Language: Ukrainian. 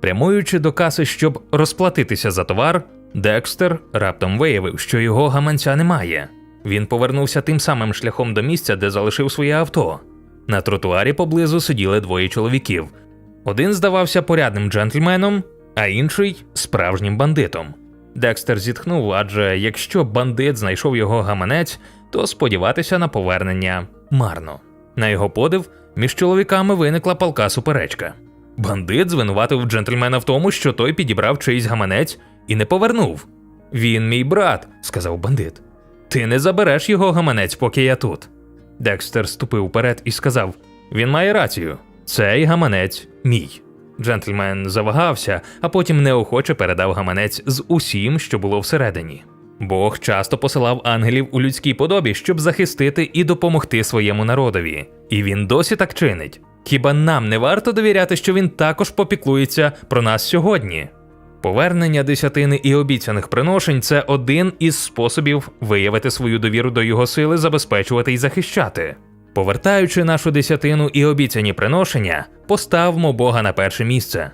Прямуючи до каси, щоб розплатитися за товар, Декстер раптом виявив, що його гаманця немає. Він повернувся тим самим шляхом до місця, де залишив своє авто. На тротуарі поблизу сиділи двоє чоловіків. Один здавався порядним джентльменом, а інший справжнім бандитом. Декстер зітхнув, адже якщо бандит знайшов його гаманець, то сподіватися на повернення марно. На його подив, між чоловіками виникла палка суперечка. Бандит звинуватив джентльмена в тому, що той підібрав чийсь гаманець і не повернув. Він мій брат, сказав бандит. Ти не забереш його гаманець, поки я тут. Декстер ступив вперед і сказав: Він має рацію. Цей гаманець мій. Джентльмен завагався, а потім неохоче передав гаманець з усім, що було всередині. Бог часто посилав ангелів у людській подобі, щоб захистити і допомогти своєму народові. І він досі так чинить. Хіба нам не варто довіряти, що він також попіклується про нас сьогодні? Повернення десятини і обіцяних приношень це один із способів виявити свою довіру до його сили, забезпечувати і захищати. Повертаючи нашу десятину і обіцяні приношення, поставмо Бога на перше місце.